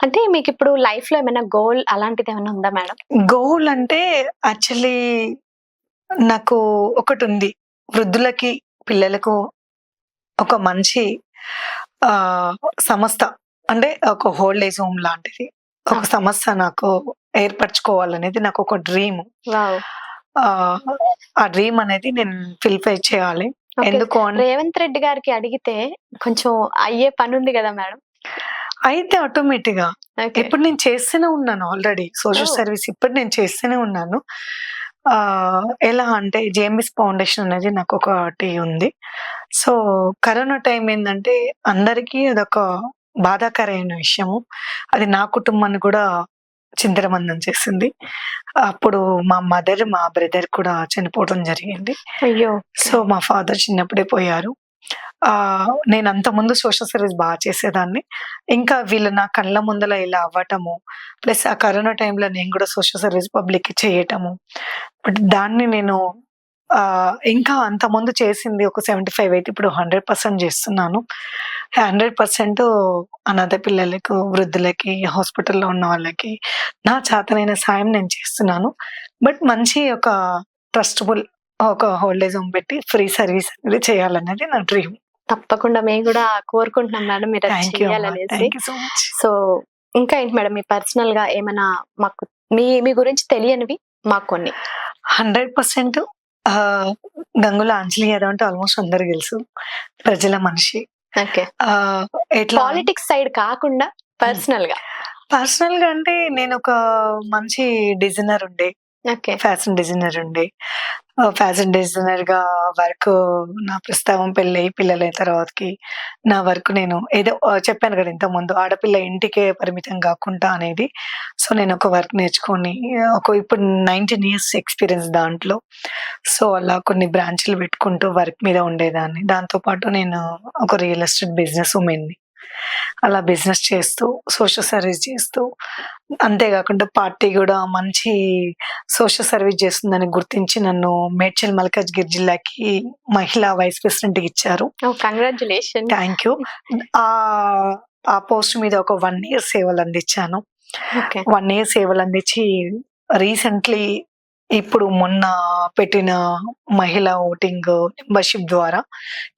అంటే మీకు ఇప్పుడు లైఫ్లో ఏమైనా గోల్ అలాంటిది ఏమైనా ఉందా మేడం? గోల్ అంటే యాక్చువల్లీ నాకు ఒకటి ఉంది వృద్ధులకి పిల్లలకు ఒక మంచి ఆ సంస్థ. అంటే ఒక హోల్డ్ ఏజ్ హోమ్ లాంటిది. ఒక. సంస్థ నాకు ఏర్పరచుకోవాలనేది నాకు ఒక డ్రీమ్ ఆ డ్రీమ్ అనేది నేను ఫిల్ఫై చేయాలి. ఎందుకు రేవంత్ రెడ్డి గారికి అడిగితే కొంచెం అయ్యే పని ఉంది కదా మేడం? అయితే ఆటోమేటిక్గా ఇప్పుడు నేను చేస్తూనే ఉన్నాను ఆల్రెడీ సోషల్. సర్వీస్ ఇప్పుడు నేను చేస్తూనే ఉన్నాను. ఆ ఎలా అంటే జేఎంఎస్ ఫౌండేషన్ అనేది నాకు ఒకటి ఉంది. సో కరోనా టైం ఏంటంటే అందరికీ అదొక బాధాకరమైన విషయము. అది నా కుటుంబాన్ని కూడా చింతరమందం చేసింది. అప్పుడు మా మదర్ మా బ్రదర్ కూడా చనిపోవడం జరిగింది. అయ్యో. సో మా ఫాదర్ చిన్నప్పుడే పోయారు. నేను అంత ముందు సోషల్ సర్వీస్ బాగా చేసేదాన్ని. ఇంకా వీళ్ళు నా కళ్ళ ముందల ఇలా అవ్వటము ప్లస్ ఆ కరోనా టైంలో నేను కూడా సోషల్ సర్వీస్ పబ్లిక్ చేయటము. బట్ దాన్ని నేను ఇంకా అంత ముందు చేసింది ఒక సెవెంటీ ఫైవ్ అయితే ఇప్పుడు హండ్రెడ్ పర్సెంట్ చేస్తున్నాను. హండ్రెడ్ పర్సెంట్ అనాథ పిల్లలకు వృద్ధులకి హాస్పిటల్లో ఉన్న వాళ్ళకి నా చేతనైన సాయం నేను చేస్తున్నాను. బట్ మంచి ఒక ట్రస్టబుల్ ఒక హోల్డేజ్ హోమ్ పెట్టి ఫ్రీ సర్వీస్ అనేది చేయాలనేది నా డ్రీమ్ తప్పకుండా మేము కూడా కోరుకుంటున్నాం మేడం మీరు చేయాలనేసి. సో ఇంకా ఏంటి మేడం మీ పర్సనల్గా ఏమైనా మాకు మీ మీ గురించి తెలియనివి మాకు కొన్ని. హండ్రెడ్ పర్సెంట్ గంగుల అంజలి యాదవ్ అంటే ఆల్మోస్ట్ అందరు తెలుసు. ప్రజల మనిషి. పాలిటిక్స్ సైడ్ కాకుండా పర్సనల్గా. పర్సనల్గా అంటే నేను ఒక మంచి డిజైనర్ ఉండే. ఓకే. ఫ్యాషన్ డిజైనర్ ఉండే. ఫ్యాషన్ డిజైనర్గా వర్క్ నా ప్రస్తావం పెళ్ళి పిల్లలైన తర్వాతకి నా వర్క్ నేను ఏదో చెప్పాను కదా ఇంత ముందు ఆడపిల్ల ఇంటికే పరిమితం కాకుండా అనేది. సో నేను ఒక వర్క్ నేర్చుకొని ఒక ఇప్పుడు నైన్టీన్ ఇయర్స్ ఎక్స్పీరియన్స్ దాంట్లో. సో అలా కొన్ని బ్రాంచ్లు పెట్టుకుంటూ వర్క్ మీద ఉండేదాన్ని. దాంతో పాటు నేను ఒక రియల్ ఎస్టేట్ బిజినెస్ ఉమెన్ని అలా బిజినెస్ చేస్తూ సోషల్ సర్వీస్ చేస్తూ అంతేకాకుండా పార్టీ కూడా మంచి సోషల్ సర్వీస్ చేస్తుందని గుర్తించి నన్ను మేడ్చల్ మల్కాజ్గిరి జిల్లాకి మహిళా వైస్ ప్రెసిడెంట్ ఇచ్చారు. Congratulation thank you. ఆ పోస్ట్ మీద ఒక వన్ ఇయర్ సేవలు అందించాను. వన్ ఇయర్ సేవలు అందించి రీసెంట్లీ ఇప్పుడు మొన్న పెట్టిన మహిళా ఓటింగ్ మెంబర్షిప్ ద్వారా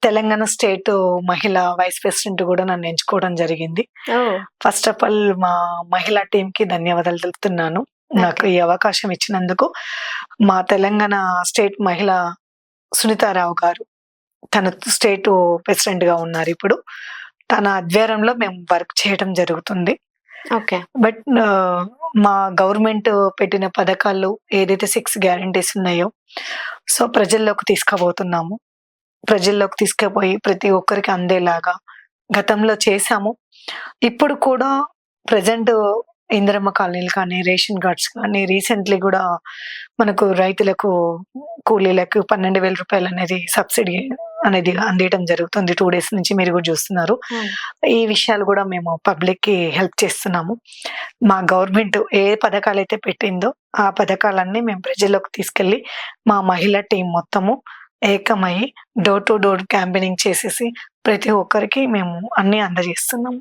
తెలంగాణ స్టేట్ మహిళా వైస్ ప్రెసిడెంట్ కూడా నన్ను ఎంచుకోవడం జరిగింది. ఫస్ట్ ఆఫ్ ఆల్ మా మహిళా టీం కి ధన్యవాదాలు తెలుపుతున్నాను. నాకు ఈ అవకాశం ఇచ్చినందుకు మా తెలంగాణ స్టేట్ మహిళ సునీతారావు గారు తన స్టేట్ ప్రెసిడెంట్గా ఉన్నారు ఇప్పుడు. తన ఆధ్వర్యంలో మేము వర్క్ చేయడం జరుగుతుంది. ఓకే. బట్ మా గవర్నమెంట్ పెట్టిన పథకాలు ఏదైతే సిక్స్ గ్యారంటీస్ ఉన్నాయో సో ప్రజల్లోకి తీసుకుపోతున్నాము. ప్రజల్లోకి తీసుకుపోయి ప్రతి ఒక్కరికి అందేలాగా గతంలో చేశాము. ఇప్పుడు కూడా ప్రజెంట్ ఇందిరమ్మ కాలనీలు కానీ రేషన్ కార్డ్స్ కానీ రీసెంట్లీ కూడా మనకు రైతులకు కూలీలకు పన్నెండు వేల రూపాయలు అనేది సబ్సిడీ అనేది అందియడం జరుగుతుంది. టూ డేస్ నుంచి మీరు కూడా చూస్తున్నారు. ఈ విషయాలు కూడా మేము పబ్లిక్కి హెల్ప్ చేస్తున్నాము. మా గవర్నమెంట్ ఏ పథకాలు అయితే పెట్టిందో ఆ పథకాలన్నీ మేము ప్రజల్లోకి తీసుకెళ్ళి మా మహిళా టీం మొత్తము ఏకమై డోర్ టు డోర్ క్యాంపెయినింగ్ చేసేసి ప్రతి ఒక్కరికి మేము అన్ని అందజేస్తున్నాము.